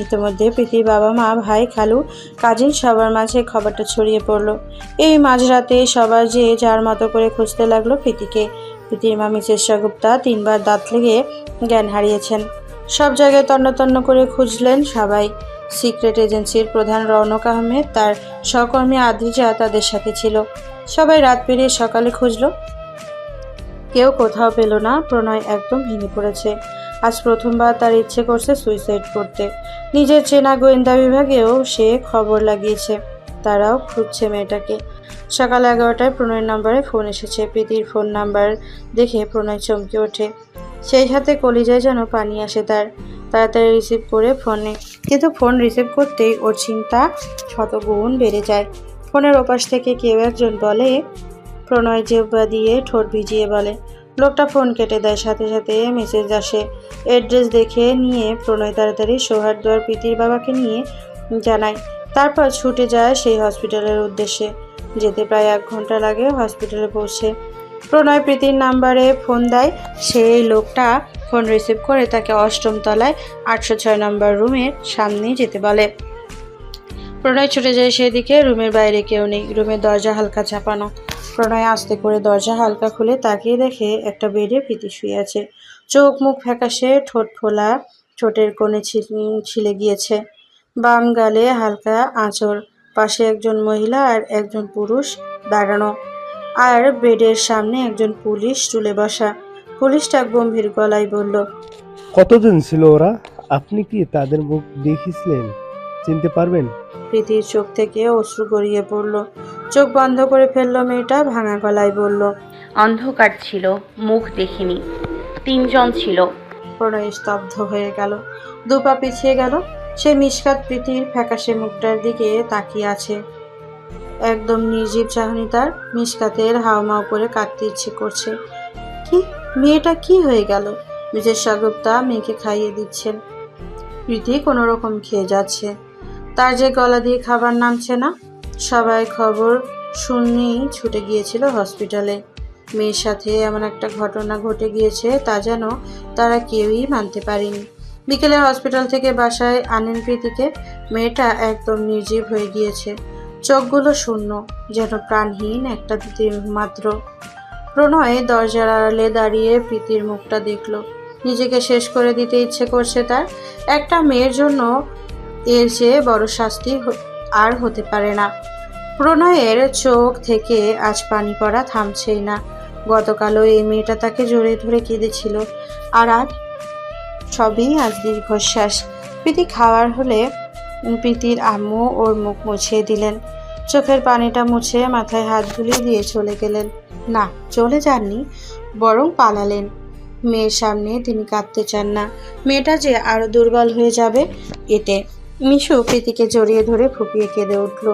ইতিমধ্যে প্রীতির বাবা মা, ভাই, খালু, কাজিন সবার মাঝে খবরটা ছড়িয়ে পড়ল। এই মাঝরাতে সবার যে যার মতো করে খুঁজতে লাগল প্রীতিকে। প্রীতির মা মিসেস গুপ্তা তিনবার দাঁত লেগে জ্ঞান হারিয়েছেন। সব জায়গায় তন্ন করে খুঁজলেন সবাই। সিক্রেট এজেন্সির প্রধান রৌনক আহমেদ, তার সহকর্মী আদ্রিজা তাদের সাথে ছিল। সবাই রাত পেরিয়ে সকালে খুঁজলো। কেউ কোথাও পেল না, প্রণয় একদম ভেঙে পড়েছে। আজ প্রথমবার তার ইচ্ছে করছে সুইসাইড করতে। নিজের চেনা গোয়েন্দা বিভাগেও সে খবর লাগিয়েছে। তারাও খুঁজছে মেয়েটাকে। সকাল এগারোটায় প্রণয়ের নম্বরে ফোন এসেছে। প্রীতির ফোন নাম্বার দেখে প্রণয় চমকে ওঠে। সেই সাথে কলিজায় যেন পানি আসে তার। তাড়াতাড়ি রিসিভ করে ফোনে। কিন্তু ফোন রিসিভ করতেই ওর চিন্তা শতগুণ বেড়ে যায়। ফোনের ওপাশ থেকে কেউ একজন বলে, প্রণয় জেব্বা দিয়ে ঠোঁট ভিজিয়ে বলে লোকটা ফোন কেটে দেয়, সাথে সাথে মেসেজ আসে। অ্যাড্রেস দেখে নিয়ে প্রণয় তাড়াতাড়ি সৌহার্দ্যার প্রীতির বাবাকে নিয়ে জানায়। তারপর ছুটে যায় সেই হসপিটালের উদ্দেশ্যে। যেতে প্রায় এক ঘণ্টা লাগে হসপিটালে পৌঁছে। প্রণয় প্রীতির নাম্বারে ফোন দেয়। সেই লোকটা ফোন রিসিভ করে তাকে অষ্টম তলায় আটশো ছয় নম্বর রুমের সামনে যেতে বলে। প্রণয় ছুটে যায় সেদিকে, রুমের বাইরে কেউ নেই। রুমের দরজা হালকা চাপানো প্রণয় আস্তে করে দরজা হালকা খুলে তাকিয়ে দেখে একটা বেডে প্রীতি শুয়ে আছে। চোখ মুখ ফ্যাকাশে, ঠোঁট ফোলা, ঠোঁটের কোণে ছিল- গিয়েছে। বাম গালে হালকা আঁচড়, পাশে একজন মহিলা আর একজন পুরুষ দাঁড়ানো। আর বেডের সামনে একজন পুলিশ চুলে বসা। পুলিশটা গম্ভীর গলায় বলল, কতজন ছিল ওরা? আপনি কি তাদের মুখ দেখিছিলেন চিনতে পারবেন? প্রীতির চোখ থেকে অশ্রু গড়িয়ে পড়ল। চোখ বন্ধ করে ফেলল মেয়েটা ভাঙা গলায় বলল অন্ধকার ছিল মুখ দেখিনি। তিনজন ছিল। প্রণয় স্তব্ধ হয়ে গেল। দুপা পিছিয়ে গেল। সে মিসকাত প্রীতির ফ্যাকাশে মুখটার দিকে তাকিয়ে আছে। একদম নির্জীব চাহনি তার। মিসকাতের হাওমাও করে কাঁদতে ইচ্ছে করছে। কি? মেয়েটা কি হয়ে গেল? নিজের সাগুপ্তা মেয়েকে খাইয়ে দিচ্ছেন। প্রীতি কোনো রকম খেয়ে যাচ্ছে। তার যে গলা দিয়ে খাবার নামছে না, সবাই খবর শুনেই ছুটে গিয়েছিল হসপিটালে। মেয়ের সাথে এমন একটা ঘটনা ঘটে গিয়েছে তা যেন তারা কেউই মানতে পারেনি। বিকেলে হসপিটাল থেকে বাসায় আনেন প্রীতিকে। মেয়েটা একদম নির্জীব হয়ে গিয়েছে। চোখগুলো শূন্য, যেন প্রাণহীন একটা মাত্র। প্রণয় দরজার আড়ালে দাঁড়িয়ে প্রীতির মুখটা দেখল। নিজেকে শেষ করে দিতে ইচ্ছে করছে তার। একটা মেয়ের জন্য এর চেয়ে বড় শাস্তি আর হতে পারে না। প্রণয়ের চোখ থেকে আজ পানি পড়া থামছেই না। গতকালও এই মেয়েটা তাকে জড়িয়ে ধরে কেঁদেছিল। আর আজ সবই আজ দীর্ঘশ্বাস। প্রীতি খাওয়ার হলে প্রীতির আম্মু ওর মুখ মুছিয়ে দিলেন। চোখের পানিটা মুছে মাথায় হাত ধুলিয়ে দিয়ে চলে গেলেন। না, চলে যাননি, বরং পালালেন। মেয়ের সামনে তিনি কাঁদতে চান না। মেয়েটা যে আরও দুর্বল হয়ে যাবে, এতে মিশু প্রীতিকে জড়িয়ে ধরে ফুপিয়ে কেঁদে উঠল।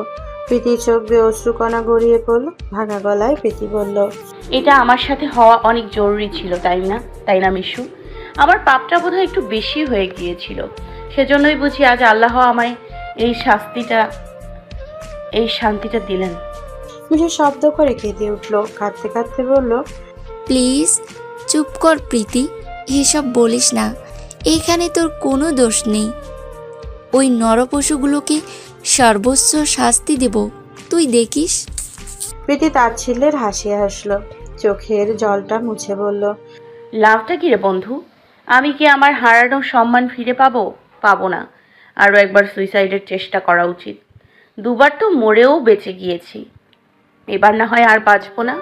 প্রীতির চোখ দিয়ে অশ্রুকণা গড়িয়ে পড়ল ভাঙা গলায় প্রীতি বলল এটা আমার সাথে হওয়া অনেক জরুরি ছিল তাই না? তাই না মিশু? আমার পাপটা বোধহয় একটু বেশি হয়ে গিয়েছিল। সেজন্যই বুঝি আজ আল্লাহ আমায় এই শাস্তিটা এই শান্তিটা দিলেন। মিশু শব্দ করে কেঁদে উঠল কাঁদতে কাঁদতে বলল প্লিজ চুপ কর প্রীতি এসব বলিস না। এখানে তোর কোনো দোষ নেই। ওই নরপশুগুলোকে সর্বোচ্চ শাস্তি দেব। তুই দেখিস। প্রীতি তাচ্ছিল্যের হাসি হাসলো। চোখের জলটা মুছে বলল লাভটা কি রে বন্ধু? আমি কি আমার হারানো সম্মান ফিরে পাবো? পাবো না। আরও একবার সুইসাইডের চেষ্টা করা উচিত। দুবার তো মরেও বেঁচে গিয়েছি। এবার না হয় আর বাঁচবো না।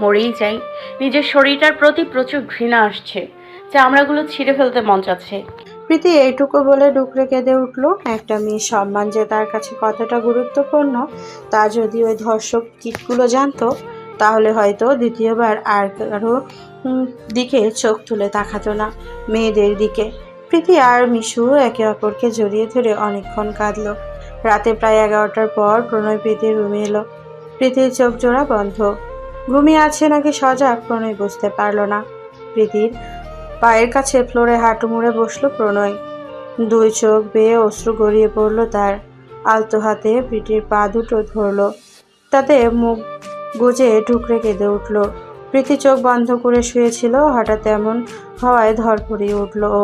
মরেই যাই। নিজের শরীরটার প্রতি প্রচুর ঘৃণা আসছে। চামড়াগুলো ছিঁড়ে ফেলতে মন চাচ্ছে। প্রীতি এইটুকু বলে ডুকরে কেঁদে উঠল। একটা মেয়ের সম্মান যে তার কাছে কতটা গুরুত্বপূর্ণ, তা যদি ওই ধর্ষক কীটগুলো জানতো, তাহলে হয়তো দ্বিতীয়বার আর কারও দিকে চোখ তুলে তাকাতো না মেয়েদের দিকে। প্রীতি আর মিশু একে অপরকে জড়িয়ে ধরে অনেকক্ষণ কাঁদল। রাতে প্রায় এগারোটার পর প্রণয় প্রীতির রুমে এলো। প্রীতির চোখ জোড়া বন্ধ। ঘুমিয়ে আছে নাকি সজাগ? প্রণয় বুঝতে পারল না। প্রীতির পায়ের কাছে ফ্লোরে হাঁটু মুড়ে বসল প্রণয়। দুই চোখ বেয়ে অশ্রু গড়িয়ে পড়ল তার। আলতো হাতে প্রীতির পা দুটো ধরলো। তাতে মুখ গুজে ঠুকরে কেঁদে উঠল। প্রীতি চোখ বন্ধ করে শুয়েছিল হঠাৎ এমন হওয়ায় ধর ধরপড়িয়ে উঠল ও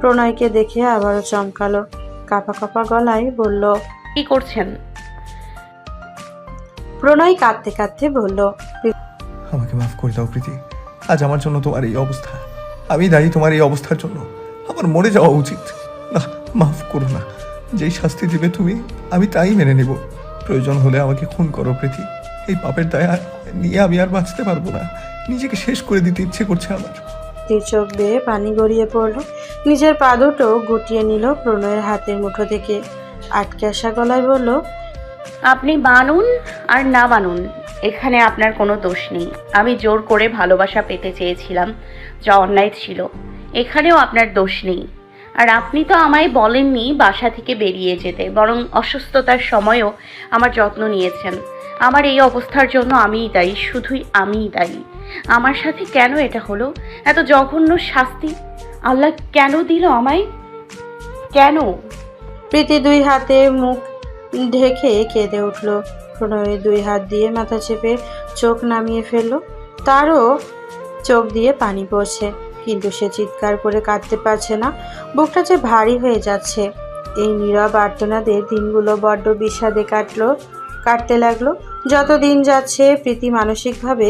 প্রণয়কে দেখে আবারও চমকালো। কাপা কাপা গলায় বলল কি করছেন? প্রণয় কাঁদতে কাঁদতে বলল আমাকে মাফ করে দাও প্রীতি। আজ আমার জন্য তোমার এই অবস্থা। আমি দায়ী তোমার এই অবস্থার জন্য। আমার মরে যাওয়া উচিত। না মাফ করো না। যেই শাস্তি দিবে তুমি আমি তাই মেনে নেব। প্রয়োজন হলে আমাকে খুন করো প্রীতি। এই পাপের দায়া নিয়ে আমি আর বাঁচতে পারব না। নিজেকে শেষ করে দিতে ইচ্ছে করছে আমার। চোখ বেয়ে পানি গড়িয়ে পড়ল। নিজের পা দুটো গুটিয়ে নিল প্রণয়ের হাতের মুঠো থেকে। আটকে আসা গলায় বলল আপনি বানুন আর না বানুন। এখানে আপনার কোনো দোষ নেই। আমি জোর করে ভালোবাসা পেতে চেয়েছিলাম, যা অন্যায় ছিল। এখানেও আপনার দোষ নেই। আর আপনি তো আমায় বলেননি বাসা থেকে বেরিয়ে যেতে, বরং অসুস্থতার সময়ও আমার যত্ন নিয়েছেন। আমার এই অবস্থার জন্য আমিই দায়ী, শুধুই আমিই দায়ী। আমার সাথে কেন এটা হলো? এত জঘন্য শাস্তি? আল্লাহ কেন দিল আমায়? কেন? প্রীতি দুই হাতে মুখ ঢেকে কেঁদে উঠল। প্রণয়ের দুই হাত দিয়ে মাথা চেপে চোখ নামিয়ে ফেলল। তারও চোখ দিয়ে পানি পড়ছে, কিন্তু সে চিৎকার করে কাঁদতে পারছে না। বুকটা যে ভারী হয়ে যাচ্ছে। এই নীরব আর্তনাদের দিনগুলো বড্ড বিষাদে কাটলো, কাটতে লাগল। যত দিন যাচ্ছে, প্রীতি মানসিকভাবে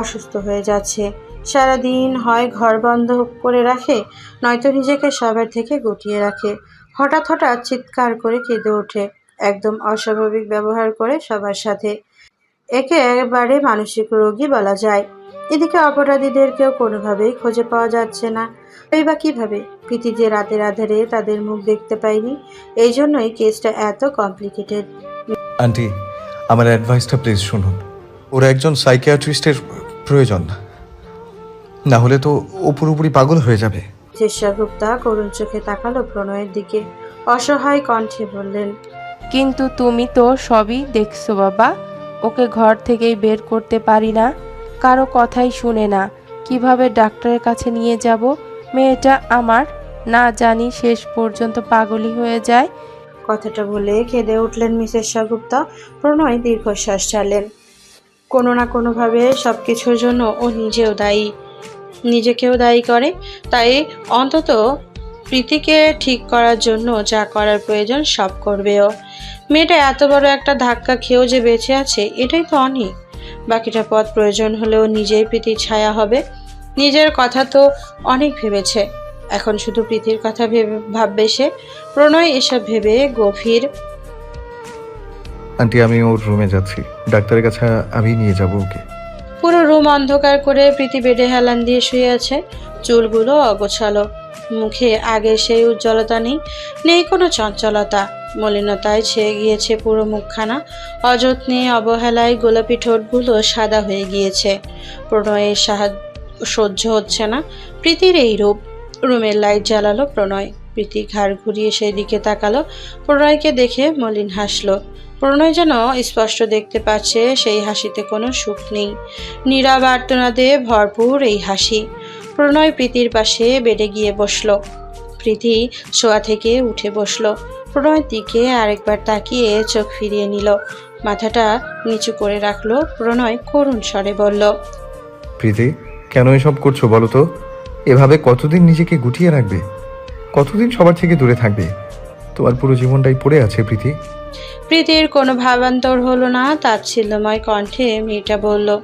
অসুস্থ হয়ে যাচ্ছে। সারাদিন হয় ঘর বন্ধ করে রাখে, নয়তো নিজেকে সবার থেকে গুটিয়ে রাখে। হঠাৎ হঠাৎ চিৎকার করে কেঁদে ওঠে। একদম অস্বাভাবিক ব্যবহার করে সবার সাথে। একে একেবারে মানসিক রোগী বলা যায়। এদিকে অপরাধীদেরকেও কোনোভাবেই খুঁজে পাওয়া যাচ্ছে না। এই বা কীভাবে? প্রীতি যে রাতের আধারে তাদের মুখ দেখতে পায়নি এই জন্যই কেসটা এত কমপ্লিকেটেড। আন্টি আমার অ্যাডভাইসটা প্লিজ শুনুন। ওর একজন সাইকিয়াট্রিস্টের প্রয়োজন। না হলে তো ও পুরোপুরি পাগল হয়ে যাবে। চেষ্টা গুপ্তা করুণ চোখে তাকালো প্রণয়ের দিকে। অসহায় কণ্ঠে বললেন কিন্তু তুমি তো সবই দেখছ, বাবা। ওকে ঘর থেকেই বের করতে পারি না। কারও কথাই শুনে না। কীভাবে ডাক্তারের কাছে নিয়ে যাব? মেয়েটা আমার না জানি শেষ পর্যন্ত পাগলি হয়ে যায়। কথাটা বলে খেদে উঠলেন মিসেস শাগুপ্তা। প্রণয় দীর্ঘশ্বাস ছাড়লেন। কোনো না কোনোভাবে সব কিছুর জন্য ও নিজেও দায়ী। নিজেকেও দায়ী করে। তাই অন্তত প্রীতিকে ঠিক করার জন্য যা করার প্রয়োজন সব করবেও। মেয়েটা এত বড় একটা ধাক্কা খেয়েও যে বেঁচে আছে এটাই তো অনেক। বাকিটা পথ প্রয়োজন হলেও নিজেই প্রীতির ছায়া হবে। নিজের কথা তো অনেক ভেবেছে। এখন শুধু প্রীতির কথা ভেবে ভাববে সে। প্রণয় এসব ভেবে গভীর। আন্টি আমি ওর রুমে যাচ্ছি। ডাক্তারের কাছে আমি নিয়ে যাব ওকে। পুরো রুম অন্ধকার করে প্রীতি বেডে হেলান দিয়ে শুয়ে আছে। চুলগুলো অগোছালো। মুখে আগের সেই উজ্জ্বলতা নেই নেই কোনো চঞ্চলতা। মলিনতায় ছেয়ে গিয়েছে পুরো মুখখানা। অযত্নে, অবহেলায় গোলাপি ঠোঁটগুলো সাদা হয়ে গিয়েছে। প্রণয়ের সাহায্য সহ্য হচ্ছে না। প্রীতির এই রূপ। রুমের লাইট জ্বালালো প্রণয়। প্রীতি ঘাড় ঘুরিয়ে সেই দিকে তাকালো। প্রণয়কে দেখে মলিন হাসলো। প্রণয় যেন স্পষ্ট দেখতে পাচ্ছে, সেই হাসিতে কোনো সুখ নেই। নীরব ভরপুর এই হাসি। প্রণয় প্রীতির পাশে বেডে গিয়ে বসল। প্রীতি শোয়া থেকে উঠে বসল। প্রণয়ের দিকে আরেকবার তাকিয়ে চোখ ফিরিয়ে নিল। মাথাটা নিচু করে রাখল। প্রণয় করুণ স্বরে বলল প্রীতি কেন এসব করছ বলো তো? এভাবে কতদিন নিজেকে গুটিয়ে রাখবে? কতদিন সবার থেকে দূরে থাকবে? তোমার পুরো জীবনটাই পড়ে আছে প্রীতি। প্রীতির কোনো ভাবান্তর হলো না। তাচ্ছিল্যময় কণ্ঠে মেয়েটা বলল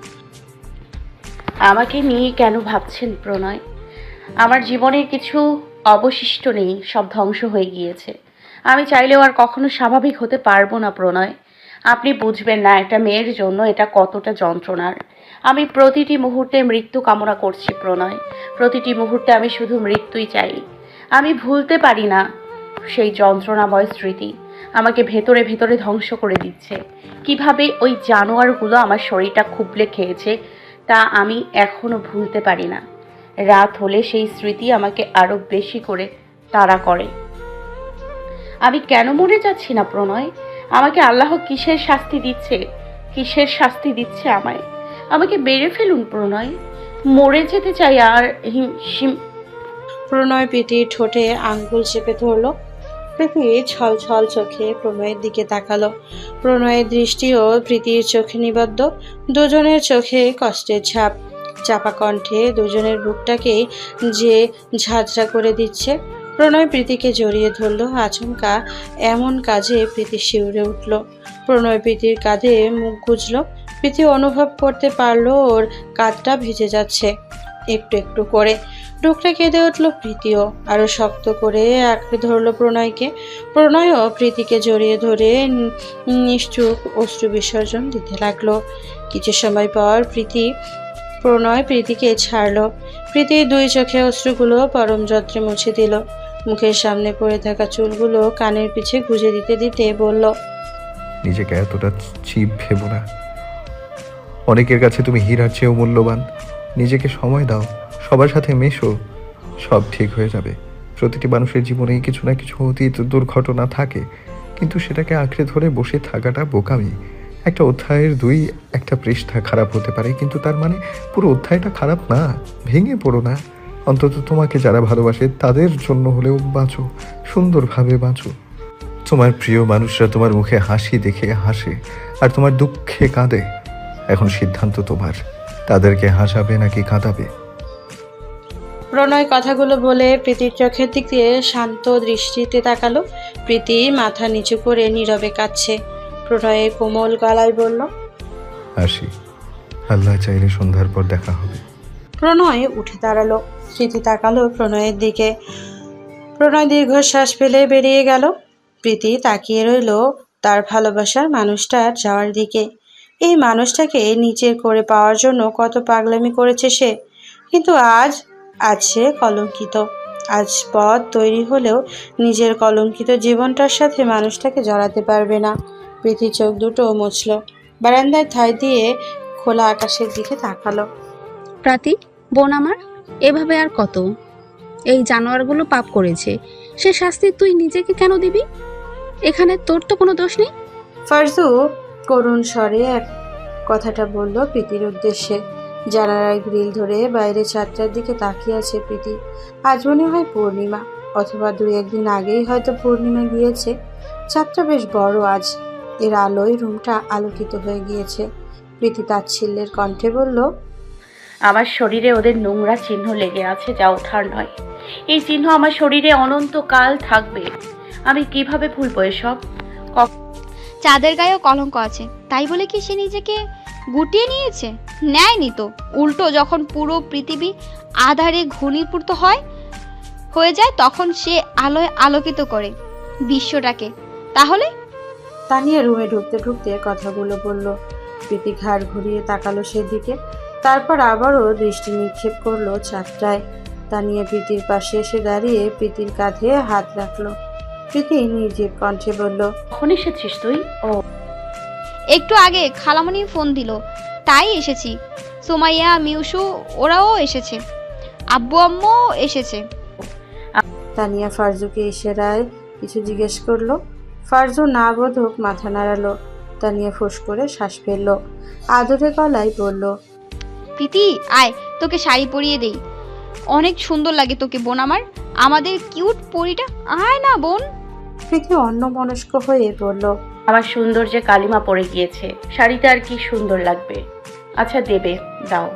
আমাকে নিয়ে কেন ভাবছেন প্রণয়? আমার জীবনের কিছু অবশিষ্ট নেই, সব ধ্বংস হয়ে গিয়েছে। আমি চাইলেও আর কখনো স্বাভাবিক হতে পারব না প্রণয়। আপনি বুঝবেন না, একটা মেয়ের জন্য এটা কতটা যন্ত্রণার। আমি প্রতিটি মুহূর্তে মৃত্যু কামনা করছি প্রণয়। প্রতিটি মুহূর্তে আমি শুধু মৃত্যুই চাই। আমি ভুলতে পারি না সেই যন্ত্রণাময় স্মৃতি। আমাকে ভেতরে ভেতরে ধ্বংস করে দিচ্ছে। কীভাবে ওই জানোয়ারগুলো আমার শরীরটা খুবলে খেয়েছে তা আমি এখনও ভুলতে পারি না। রাত হলে সেই স্মৃতি আমাকে আরও বেশি করে তাড়া করে। আমি কেন মরে যাচ্ছি না, প্রণয়? আমাকে আল্লাহ কিসের শাস্তি দিচ্ছে? কিসের শাস্তি দিচ্ছে আমায়? আমাকে বেড়ে ফেলুন, প্রণয়। মরে যেতে চাই আর হিম প্রণয় প্রীতির ঠোঁটে আঙ্গুল চেপে ধরলো। প্রীতি ছল ছল চোখে প্রণয়ের দিকে তাকালো। প্রণয়ের দৃষ্টিও প্রীতির চোখে নিবদ্ধ, দুজনের চোখে কষ্টের ছাপ। চাপা কণ্ঠে দুজনের বুকটাকে যে ঝাঁঝরা করে দিচ্ছে, প্রণয় প্রীতিকে জড়িয়ে ধরলো, আচমকা এমন কাজে প্রীতি শিউরে উঠল। প্রণয় প্রীতির কাঁধে মুখ গুজল, প্রীতি অনুভব করতে পারল ওর কাঁধটা ভিজে যাচ্ছে। একটু একটু করে টুকরে কেঁদে উঠল প্রীতিও আরও শক্ত করে আঁকড়ে ধরলো প্রণয়কে। প্রণয়ও প্রীতিকে জড়িয়ে ধরে নিশ্চুপ অশ্রু বিসর্জন দিতে লাগল। কিছু সময় পর প্রীতি, প্রণয় প্রীতিকে ছাড়লো। প্রীতির দুই চোখে অশ্রুগুলো পরম যত্রে মুছে দিল। মুখের সামনে পড়ে থাকা চুলগুলো কানের পিছে গুঁজে দিতে দিতে বলল, নিজেকে এতটা চিপ ভেবো না। অনেকের কাছে তুমি হীরার চেয়েও মূল্যবান। নিজেকে সময় দাও, সবার সাথে মেশো, সব ঠিক হয়ে যাবে। প্রতিটি মানুষের জীবনেই কিছু না কিছু অতীত দুর্ঘটনা থাকে, কিন্তু সেটাকে আঁকড়ে ধরে বসে থাকাটা বোকামি। একটা অধ্যায়ের দুই একটা পৃষ্ঠা খারাপ হতে পারে, কিন্তু তার মানে পুরো অধ্যায়টা খারাপ না, ভেঙে পড়ো না। অন্তত তোমাকে যারা ভালোবাসে, তাদের জন্য হলেও বাঁচো, সুন্দরভাবে বাঁচো। তোমার প্রিয় মানুষরা তোমার মুখে হাসি দেখে হাসে, আর তোমার দুঃখে কাঁদে। এখন সিদ্ধান্ত তোমার। তাদেরকে হাসাবে নাকি কাঁদাবে? প্রণয় কথাগুলো বলে প্রীতির চোখের দিক দিয়ে শান্ত দৃষ্টিতে তাকালো। প্রীতি মাথা নিচু করে নীরবে কাচ্ছে প্রণয়ের কোমল গলায় বলল হাসি আল্লাহ চাইলে সন্ধ্যার পর দেখা হবে। প্রণয় উঠে দাঁড়াল। প্রীতি তাকালো প্রণয়ের দিকে। প্রণয় দীর্ঘশ্বাস ফেলে বেরিয়ে গেল। প্রীতি তাকিয়ে রইল তার ভালোবাসার মানুষটার যাওয়ার দিকে। এই মানুষটাকে নিজের করে পাওয়ার জন্য কত পাগলামি করেছে সে। কিন্তু আজ আজ সে কলঙ্কিত। আজ পথ তৈরি হলেও নিজের কলঙ্কিত জীবনটার সাথে মানুষটাকে জড়াতে পারবে না। প্রীতি চোখ দুটো মুছল। বারান্দায় ঠাই দিয়ে খোলা আকাশের দিকে তাকালো। প্রাতি বোন আমার এভাবে আর কত? এই জানোয়ারগুলো পাপ করেছে। সে শাস্তি তুই নিজেকে কেন দিবি? এখানে তোর তো কোনো দোষ নেই। ফারজু করুণ স্বরে এক কথাটা বলল প্রীতির উদ্দেশ্যে। জানালায় গ্রিল ধরে বাইরে চারটার দিকে তাকিয়ে আছে প্রীতি। আজ মনে হয় পূর্ণিমা, অথবা দুই একদিন আগেই হয়তো পূর্ণিমা গিয়েছে। চাঁদটা বেশ বড় আজ। এর আলোয় রুমটা আলোকিত হয়ে গিয়েছে। প্রীতি তাচ্ছিল্যের কণ্ঠে বলল, আমার শরীরে ওদের নোংরা চিহ্ন লেগে আছে, যা ওঠার নয়। এই চিহ্ন আমার শরীরে অনন্তকাল থাকবে। আমি কীভাবে ভুলবো এসব? চাঁদের গায়েও কলঙ্ক আছে। তাই বলে কি সে নিজেকে গুটিয়ে নিয়েছে? নেয়নি তো। উল্টো যখন পুরো পৃথিবী আধারে ঘনীভূত হয়, হয়ে যায় তখন সে আলোয় আলোকিত করে বিশ্বটাকে। তাহলে? তানিয়া রুমে ঢুকতে ঢুকতে কথাগুলো বলল। প্রীতি ঘাড় ঘুরিয়ে তাকালো সেদিকে। তারপর আবারও দৃষ্টি নিক্ষেপ করল চারটায় তানিয়া প্রীতির পাশে এসে দাঁড়িয়ে প্রীতির কাঁধে হাত রাখল। প্রীতি নিজের কণ্ঠে বলল কখন এসেছিস তুই? ও। একটু আগে খালামণি ফোন দিল। তাই এসেছি। সোমাইয়া মিউসু ওরাও এসেছে। আব্বু আম্মু এসেছে। তানিয়া ফারজুকে ইশারায় কিছু জিজ্ঞেস করল। ফারজু না বোধক মাথা নাড়ালো। তানিয়া ফুস করে শ্বাস ফেলল। আদরে গলায় বলল প্রীতি আয় তোকে শাড়ি পরিয়ে দেই। অনেক সুন্দর লাগে তোকে বোন আমার। আমাদের কিউট পরিটা আয় না বোন। প্রীতি অন্য মনস্ক হয়ে বলল আমার সুন্দর যে কালিমা পড়ে গিয়েছে শাড়িটা আর কি সুন্দর লাগবে। আচ্ছা দেবে দাও।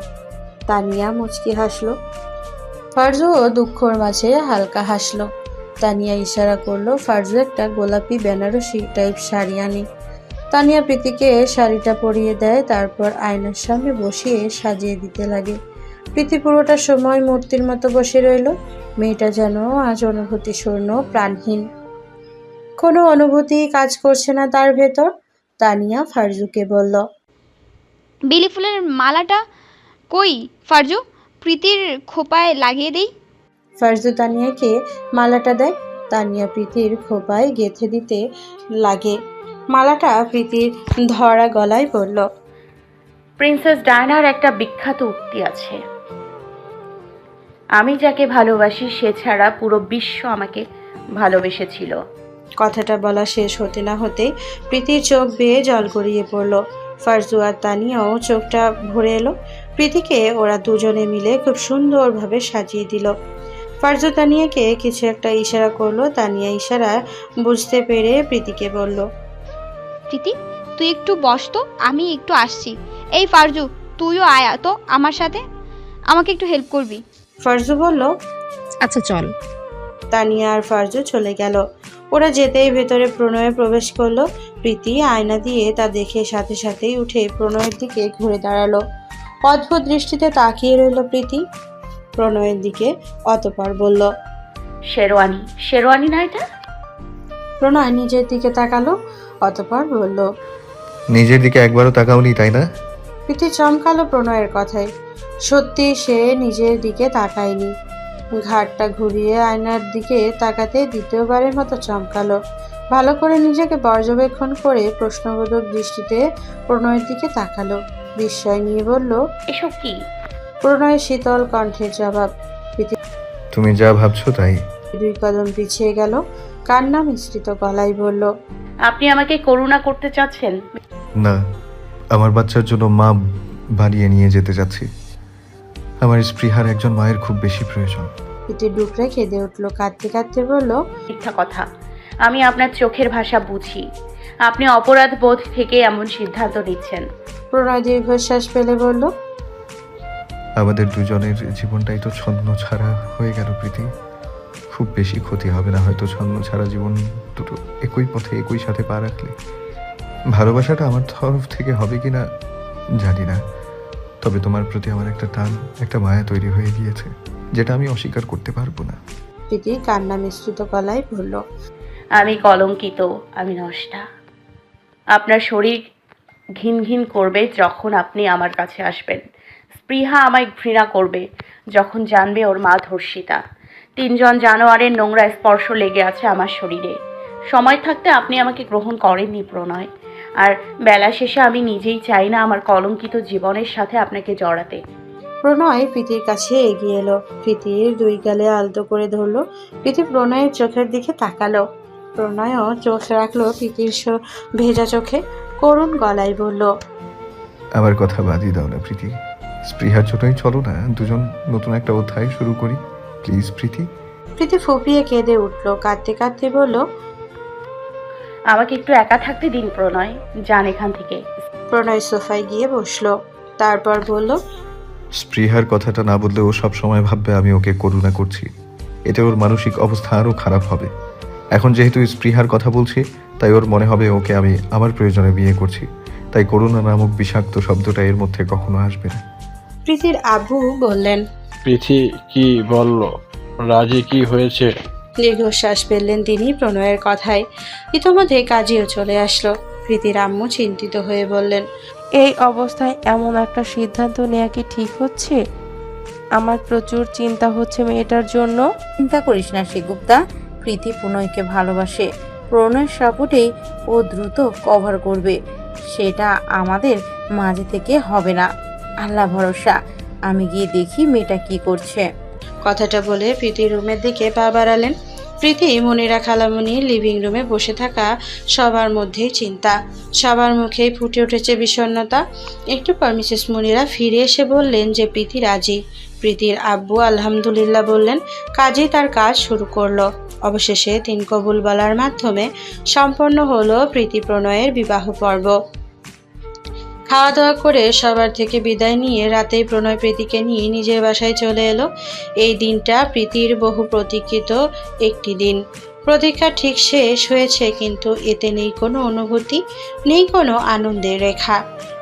তানিয়া মুচকি হাসলো। ফারজু দুঃখর মাঝে হালকা হাসলো। তানিয়া ইশারা করল ফারজু একটা গোলাপি বেনারসি টাইপ শাড়ি আনি। তানিয়া প্রীতিকে শাড়িটা পরিয়ে দেয় তারপর আয়নার সামনে বসিয়ে সাজিয়ে দিতে লাগে। প্রীতি পুরোটা সময় মূর্তির মতো বসে রইল। মেয়েটা যেন আজ অনুভূতি শূন্য প্রাণহীন। কোনো অনুভূতি কাজ করছে না তার ভেতর তানিয়া ফারজুকে বলল। বেলি ফুলের মালাটা কই ফারজু? প্রীতির খোপায় লাগিয়ে দেই। ফারজু তানিয়াকে মালাটা দেয়। তানিয়া প্রীতির খোপায় গেথে দিতে লাগে। মালাটা প্রীতির ধরা গলায় পড়ল। প্রিন্সেস ডায়নার একটা বিখ্যাত উক্তি আছে। আমি যাকে ভালোবাসি সে ছাড়া পুরো বিশ্ব আমাকে ভালোবেসেছিল। কথাটা বলা শেষ হতে না হতেই প্রীতির চোখ বেয়ে জল গড়িয়ে পড়ল। ফারজু আর তানিয়াও চোখটা ভরে এলো। প্রীতিকে ওরা দুজনে মিলে খুব সুন্দরভাবে সাজিয়ে দিল। ফারজু তানিয়াকে কিছু একটা ইশারা করল। তানিয়া ইশারা বুঝতে পেরে প্রীতিকে বলল প্রীতি তুই একটু বস তো আমি একটু আসছি। এই ফারজু তুইও আয়া তো আমার সাথে আমাকে একটু হেল্প করবি। ফারজু বলল আচ্ছা চল। তানিয়া আর ফারজু চলে গেল। ওরা যেতেই ভেতরে প্রণয়ে প্রবেশ করল। প্রীতি আয়না দিয়ে তা দেখে সাথে সাথেই উঠে প্রণয়ের দিকে ঘুরে দাঁড়াল। অদ্ভুত দৃষ্টিতে তাকিয়ে রইল প্রীতি। প্রণয়ের দিকে অতপর বলল শেরওয়ানি শেরওয়ানি না এটা? প্রণয় নিজের দিকে তাকালো অতপর বলল নিজের দিকে একবারও তাকাওনি তাই না? প্রীতি চমকালো প্রণয়ের কথায়। সত্যি সে নিজের দিকে তাকায়নি। ঘাটটা ঘুরিয়ে আয়নার দিকে তাকাতে দ্বিতীয়বারের মতো চমকালো। ভালো করে নিজেকে পর্যবেক্ষণ করে প্রশ্নবোধক দৃষ্টিতে প্রণয়ের দিকে তাকালো। বিস্ময় নিয়ে বলল এসব কি? প্রণয়ের শীতল কণ্ঠের জবাব। তুমি যা ভাবছ তাই। দুই কদম পিছিয়ে গেল। কান্না মিশ্রিত গলায় বলল আপনি আমাকে করুণা করতে চাচ্ছেন? না আমার বাচ্চার জন্য মা বানিয়ে নিয়ে যেতে যাচ্ছি আমার স্পৃহার একজন মায়ের খুব বেশি প্রয়োজন। প্রীতি ডুকরে কেঁদে উঠল কাঁদতে কাঁদতে বলল মিথ্যা কথা। আমি আপনার চোখের ভাষা বুঝি। আপনি অপরাধ বোধ থেকে এমন সিদ্ধান্ত নিচ্ছেন। প্রণয় দীর্ঘশ্বাস ফেলে বলল আমাদের দুজনের জীবনটাই তো ছন্ন ছাড়া হয়ে গেল প্রীতি। খুব বেশি ক্ষতি হবে না হয়তো ছন্ন ছাড়া জীবন দুটো একই পথে একই সাথে পা রাখলে। ভালোবাসাটা আমার তরফ থেকে হবে কি না জানি না। তবে তোমার প্রতি আমার একটা টান একটা মায়া তৈরি হয়ে গিয়েছে যেটা আমি অস্বীকার করতে পারব না। প্রীতি কান্না মিশ্রিত গলায় বলল আমি কলঙ্কিত আমি নষ্টা। আপনার শরীর ঘিন ঘিন করবে যখন আপনি আমার কাছে আসবেন। স্পৃহা আমায় ঘৃণা করবে যখন জানবে ওর মা ধর্ষিতা তিনজন জানোয়ারের নোংরা স্পর্শ লেগে আছে আমার শরীরে। সময় থাকতে আপনি আমাকে গ্রহণ করেননি প্রণয়। আর বেলা শেষে আমি নিজেই চাই না আমার কলঙ্কিত জীবনের সাথে আপনাকে জড়াতে। প্রণয় প্রীতির কাছে এগিয়ে এলো। প্রীতির দুই গালে আলতো করে ধরলো। প্রীতি প্রণয়ের চোখের দিকে তাকালো। প্রণয়ও চোখ রাখল প্রীতির ভেজা চোখে। করুণ গলায় বলল আমার কথা বাদই দাও না প্রীতি। স্পৃহার জন্যই চলো না দুজন নতুন একটা অধ্যায় শুরু করি। প্লিজ প্রীতি। প্রীতি ফুপিয়ে কেঁদে উঠল কাঁদতে কাঁদতে বলল আমাকে একটু একা থাকতে দিন প্রণয়। যান এখান থেকে। প্রণয় সোফায় গিয়ে বসল। তারপর বলল স্পৃহার কথাটা না বললে ও সব সময় ভাববে আমি ওকে করুণা করছি। এতে ওর মানসিক অবস্থা আরও খারাপ হবে। এখন যেহেতু স্পৃহার কথা বলছি তাই ওর মনে হবে ওকে আমি আমার প্রয়োজনে বিয়ে করছি। তাই করুণা নামক বিষাক্ত শব্দটা এর মধ্যে কখনো আসবে না। প্রীতির আব্বু বললেন পৃথি কি বলল? রাজি কি হয়েছে? দীর্ঘশ্বাস ফেললেন তিনি প্রণয়ের কথায়। ইতোমধ্যে কাজেও চলে আসলো। প্রীতির আম্মু চিন্তিত হয়ে বললেন এই অবস্থায় এমন একটা সিদ্ধান্ত নেওয়া কি ঠিক হচ্ছে? আমার প্রচুর চিন্তা হচ্ছে মেয়েটার জন্য। চিন্তা করিস না শিগুপ্তা প্রীতি প্রণয়কে ভালোবাসে। প্রণয়ের সাপোর্টেই ও দ্রুত কভার করবে। সেটা আমাদের মাঝে থেকে হবে না। আল্লাহ ভরসা। আমি গিয়ে দেখি মেয়েটা কি করছে। কথাটা বলে প্রীতি রুমের দিকে পা বাড়ালেন। প্রীতি, মনিরা খালামণি লিভিং রুমে বসে থাকা সবার মধ্যেই চিন্তা। সবার মুখেই ফুটে উঠেছে বিষণ্ণতা। একটু পর মিসেস মনিরা ফিরে এসে বললেন যে প্রীতি রাজি। প্রীতির আব্বু আলহামদুলিল্লাহ বললেন, কাজেই তার কাজ শুরু করল। অবশেষে তিন কবুল বলার মাধ্যমে সম্পন্ন হলো প্রীতি প্রণয়ের বিবাহ পর্ব। খাওয়া দাওয়া করে সবার থেকে বিদায় নিয়ে রাতেই প্রণয় প্রীতিকে নিয়ে নিজের বাসায় চলে এলো। এই দিনটা প্রীতির বহু প্রতীক্ষিত একটি দিন। প্রতীক্ষা ঠিক শেষ হয়েছে কিন্তু এতে নেই কোনো অনুভূতি নেই কোনো আনন্দের রেখা।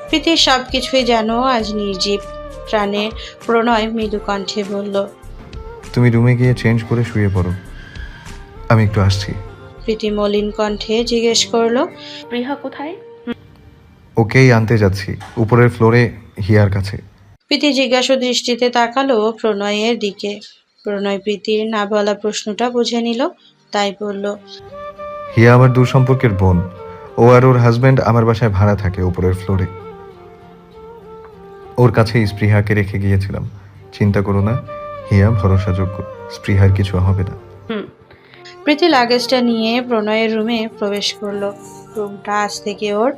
প্রীতির সব কিছুই যেন আজ নির্জীব। প্রাণে প্রণয় মৃদু কণ্ঠে বলল তুমি রুমে গিয়ে চেঞ্জ করে শুয়ে পড়ো। আমি একটু আসছি। প্রীতি মলিন কণ্ঠে জিজ্ঞেস করল স্পৃহা কোথায়? ওকেই আনতে যাচ্ছি। উপরের ফ্লোরে হিয়ার কাছে। প্রীতি জিজ্ঞাসু দৃষ্টিতে তাকালো প্রণয়ের দিকে। প্রণয় প্রীতির না বলা প্রশ্নটা বুঝে নিল তাই বলল হিয়া আমার দূর সম্পর্কের বোন। ও আর ওর হাজব্যান্ড আমার বাসায় ভাড়া থাকে উপরের ফ্লোরে। ওর কাছে স্পৃহাকে রেখে গিয়েছিলাম। চিন্তা করো না হিয়া ভরসাযোগ্য। স্পৃহার কিছু হবে না। হুম। প্রীতি লাগেজটা নিয়ে প্রণয়ের রুমে প্রবেশ করল। রুমটা আজ থেকে ওর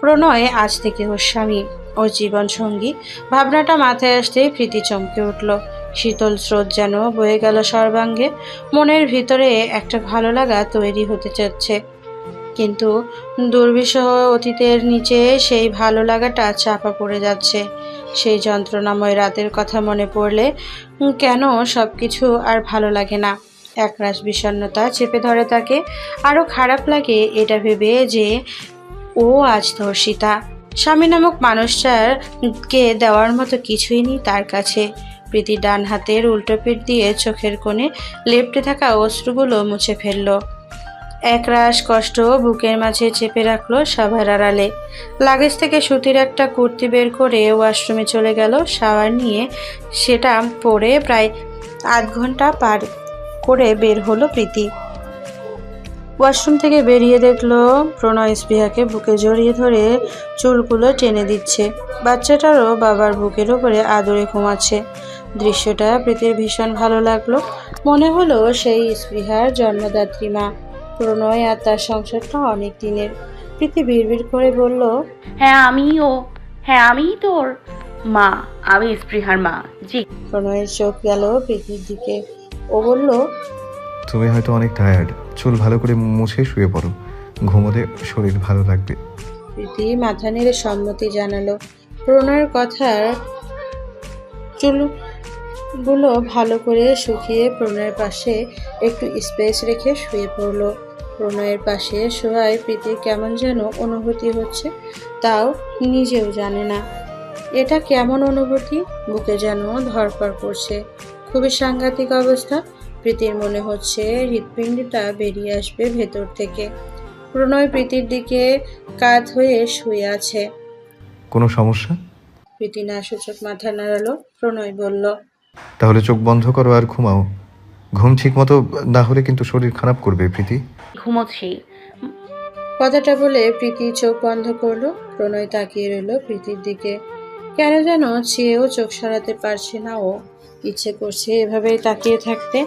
প্রণয়, আজ থেকে ওর স্বামী ওর জীবন সঙ্গী। ভাবনাটা মাথায় আসতেই প্রীতি চমকে উঠল। শীতল স্রোত যেন বয়ে গেল সর্বাঙ্গে। মনের ভিতরে একটা ভালো লাগা তৈরি হতে চাচ্ছে কিন্তু দুর্বিষহ অতীতের নিচে সেই ভালো লাগাটা চাপা পড়ে যাচ্ছে। সেই যন্ত্রণাময় রাতের কথা মনে পড়লে কেন সব কিছু আর ভালো লাগে না? একরাশ বিষণ্ণতা চেপে ধরে তাকে। আরও খারাপ লাগে এটা ভেবে যে ও আজ ধর্ষিতা। স্বামী নামক মানুষটারকে দেওয়ার মতো কিছুই নেই তার কাছে। প্রীতি ডান হাতের উল্টো পিঠ দিয়ে চোখের কোণে লেপটে থাকা অশ্রুগুলো মুছে ফেলল। একরাশ কষ্ট বুকের মাঝে চেপে রাখল সবার আড়ালে। লাগেজ থেকে সুতির একটা কুর্তি বের করে ওয়াশরুমে চলে গেল। শাওয়ার নিয়ে সেটা পরে প্রায় আধ ঘণ্টা পার করে বের হলো প্রীতি। ওয়াশরুম থেকে বেরিয়ে দেখল প্রণয় স্পৃহাকে বুকে জড়িয়ে ধরে চুলগুলো টেনে দিচ্ছে। বাচ্চাটারও বাবার বুকের ওপরে আদরে ঘুমাচ্ছে। দৃশ্যটা প্রীতির ভীষণ ভালো লাগল। মনে হলো সেই স্পৃহার জন্মদাত্রী মা। প্রণয় আর তার সংসারটা অনেক দিনের। প্রীতি বিড়বিড় করে বলল হ্যাঁ আমিও। হ্যাঁ আমিই তোর মা আমি স্পৃহার মা। জি। প্রণয়ের চোখ গেল প্রীতির দিকে। ও বলল তুমি হয়তো অনেক টায়ার্ড চুল ভালো করে মুছে শুয়ে পড়ো। ঘুমোতে শরীর ভালো লাগবে। প্রীতি মাথা নেড়ে সম্মতি জানালো। প্রণয়ের কথার চুলগুলো ভালো করে শুকিয়ে প্রণয়ের পাশে একটু স্পেস রেখে শুয়ে পড়ল। প্রণয়ের পাশে শোয়ায় প্রীতির কেমন যেন অনুভূতি হচ্ছে তাও নিজেও জানে না। এটা কেমন অনুভূতি? বুকে যেন ধরপড় করছে। খুবই সাংঘাতিক অবস্থা। প্রীতির মনে হচ্ছে হৃৎপিণ্ডটা বেরিয়ে আসবে ভেতর থেকে। প্রণয় প্রীতির দিকে কাত হয়ে শুয়ে আছে। কোনো সমস্যা? প্রীতি না সূচক মাথা নাড়ালো। প্রণয় বলল তাহলে চোখ বন্ধ করো আর ঘুমাও। ঘুম ঠিক মতো না হলে কিন্তু শরীর খারাপ করবে প্রীতি। ঘুমোচ্ছি কথাটা বলে প্রীতি চোখ বন্ধ করল। প্রণয় তাকিয়ে রইল প্রীতির দিকে। কেন যেন চেয়েও চোখ সরাতে পারছে না ও। ইচ্ছে করছে এভাবেই তাকিয়ে থাকতে।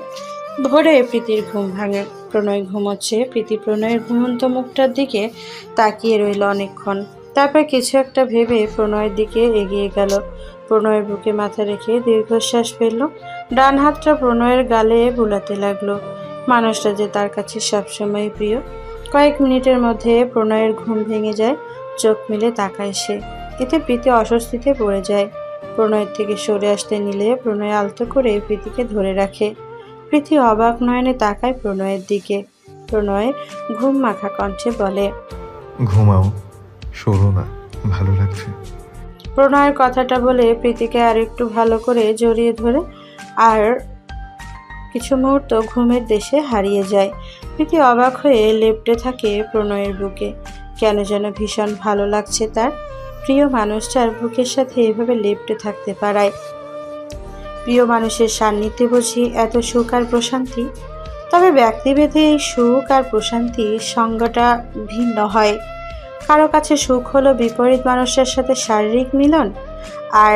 ভোরে প্রীতির ঘুম ভাঙে, প্রণয় ঘুমোচ্ছে। প্রীতি প্রণয়ের ঘুমন্ত মুখটার দিকে তাকিয়ে রইল অনেকক্ষণ। তারপর কিছু একটা ভেবে প্রণয়ের দিকে এগিয়ে গেল। প্রণয়ের বুকে মাথা রেখে দীর্ঘশ্বাস ফেলল। ডান হাতটা প্রণয়ের গালে বুলাতে লাগল। মানুষটা যে তার কাছে সবসময় প্রিয়। কয়েক মিনিটের মধ্যে প্রণয়ের ঘুম ভেঙে যায়, চোখ মেলে তাকায় সে। এতে প্রীতি অস্বস্তিতে পড়ে যায়। প্রণয়ের থেকে সরে আসতে নিলে প্রণয় আলতো করে প্রীতিকে ধরে রাখে। প্রীতি অবাক নয়নে তাকায় প্রণয়ের দিকে। প্রণয় ঘুম মাখা কণ্ঠে বলে ঘুমাও সরো না ভালো লাগছে। প্রণয়ের কথাটা বলে প্রীতিকে আর একটু ভালো করে জড়িয়ে ধরে আর কিছু মুহূর্ত ঘুমের দেশে হারিয়ে যায়। প্রীতি অবাক হয়ে লেপ্টে থাকে প্রণয়ের বুকে। কেন যেন ভীষণ ভালো লাগছে তার। প্রিয় মানুষটার বুকের সাথে এভাবে লেপ্টে থাকতে পারায়। প্রিয় মানুষের সান্নিধ্যে বুঝি এত সুখ আর প্রশান্তি, তবে ব্যক্তিভেদে এই সুখ আর প্রশান্তির সংজ্ঞাটা ভিন্ন হয়। কারও কাছে সুখ হলো বিপরীত মানুষের সাথে শারীরিক মিলন, আর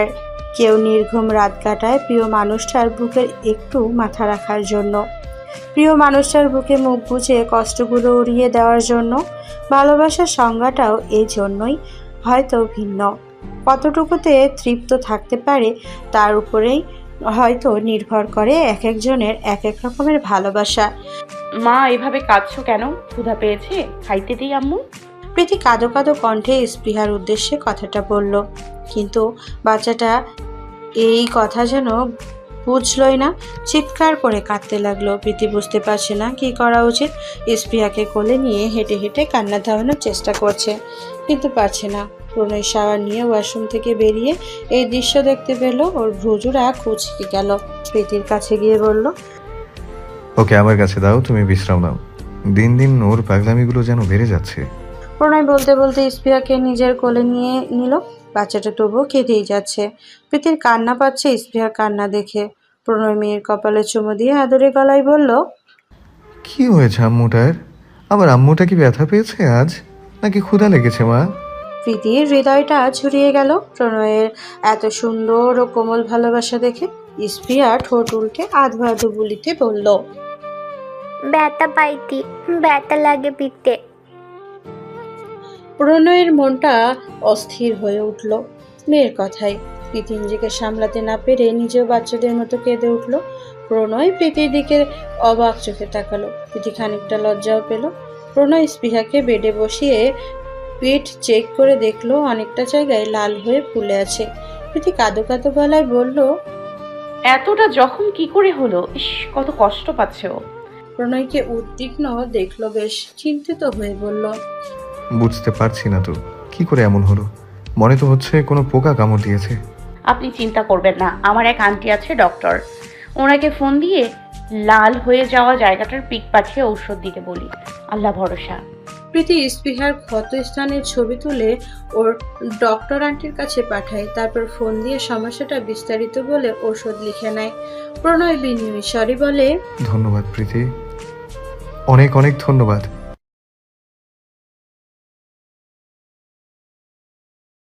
কেউ নির্ঘুম রাত কাটায় প্রিয় মানুষটার বুকের একটু মাথা রাখার জন্য। প্রিয় মানুষটার বুকে মুখ বুঝে কষ্টগুলো উড়িয়ে দেওয়ার জন্য, ভালোবাসার সংজ্ঞাটাও এই জন্যই হয়তো ভিন্ন। কতটুকুতে তৃপ্ত থাকতে পারে তার উপরেই হয়তো নির্ভর করে এক একজনের এক এক রকমের ভালোবাসা। মা এভাবে কাঁদছো কেন? ক্ষুধা পেয়েছে? খাইতে দিই আম্মু। প্রীতি কাঁদো কাঁদো কণ্ঠে স্পৃহার উদ্দেশ্যে কথাটা বলল। কিন্তু বাচ্চাটা এই কথা যেন বুঝলই না। চিৎকার করে কাঁদতে লাগল। প্রীতি বুঝতে পারছে না কি করা উচিত। স্পৃহাকে কোলে নিয়ে হেঁটে হেঁটে কান্না থামানোর চেষ্টা করছে কিন্তু পারছে না। প্রণয় শাওয়ার নিয়ে ওয়াশরুম থেকে বেরিয়ে এই দৃশ্য দেখতে পেল। ওর ভ্রুজুরা কুচকে গেল। প্রীতির কাছে গিয়ে বলল ওকে আমার কাছে দাও তুমি বিশ্রাম নাও। দিন দিন ওর পাগলামিগুলো যেন বেড়ে যাচ্ছে। প্রণয় বলতে বলতে স্পিয়াকে নিজের কোলে নিয়ে নিল। বাচ্চাটা তবুও কেঁদেই যাচ্ছে। প্রীতির কান্না পাচ্ছে স্পৃহার কান্না দেখে। প্রণয় মেয়ের কপালে চুমু দিয়ে আদরে গলায় বলল কি হয়েছে আম্মুটার আবার আম্মুটা কি ব্যথা পেয়েছে আজ? নাকি ক্ষুধা লেগেছে মা? প্রীতির হৃদয়টা ঝুরিয়ে গেল প্রণয়ের এত সুন্দর ও কোমল ভালোবাসা দেখে। স্পৃহা ঠোঁট উল্টে আধো আধো বলিতে বলল ব্যথা পাইতি ব্যথা লাগে পিতে। প্রণয়ের মনটা অস্থির হয়ে উঠল মেয়ের কথায়। প্রীতি নিজেকে সামলাতে না পেরে নিজেও বাচ্চাদের মতো কেঁদে উঠল। প্রণয় প্রীতির দিকে অবাক চোখে তাকালো। প্রীতি খানিকটা লজ্জাও পেল। প্রণয় স্পৃহাকে বেডে বসিয়ে পিঠ চেক করে দেখল অনেকটা জায়গায় লাল হয়ে ফুলে আছে। প্রীতি কাদো কাদো গলায় বলল এতটা জখম কি করে হলো? ইস কত কষ্ট পাচ্ছে ও। প্রণয়কে উদ্বিগ্ন দেখল বেশ চিন্তিত হয়ে বলল বুঝতে পারছি না তো কি করে এমন হলো? মনে তো হচ্ছে কোনো পোকা কামড় দিয়েছে। আপনি চিন্তা করবেন না আমার এক আন্টি আছে ডক্টর। ওনাকে ফোন দিয়ে লাল হয়ে যাওয়া জায়গাটার পিক পাঠিয়ে ঔষধ দিতে বলি। আল্লাহ ভরসা। প্রীতি স্পৃহার ক্ষত স্থানের ছবি তুলে ওর ডক্টর আন্টির কাছে পাঠায় তারপর ফোন দিয়ে সমস্যাটা বিস্তারিত বলে ওষুধ লিখে নেয়। প্রণয় বিনিময় সরি বলে। ধন্যবাদ প্রীতি। অনেক অনেক ধন্যবাদ।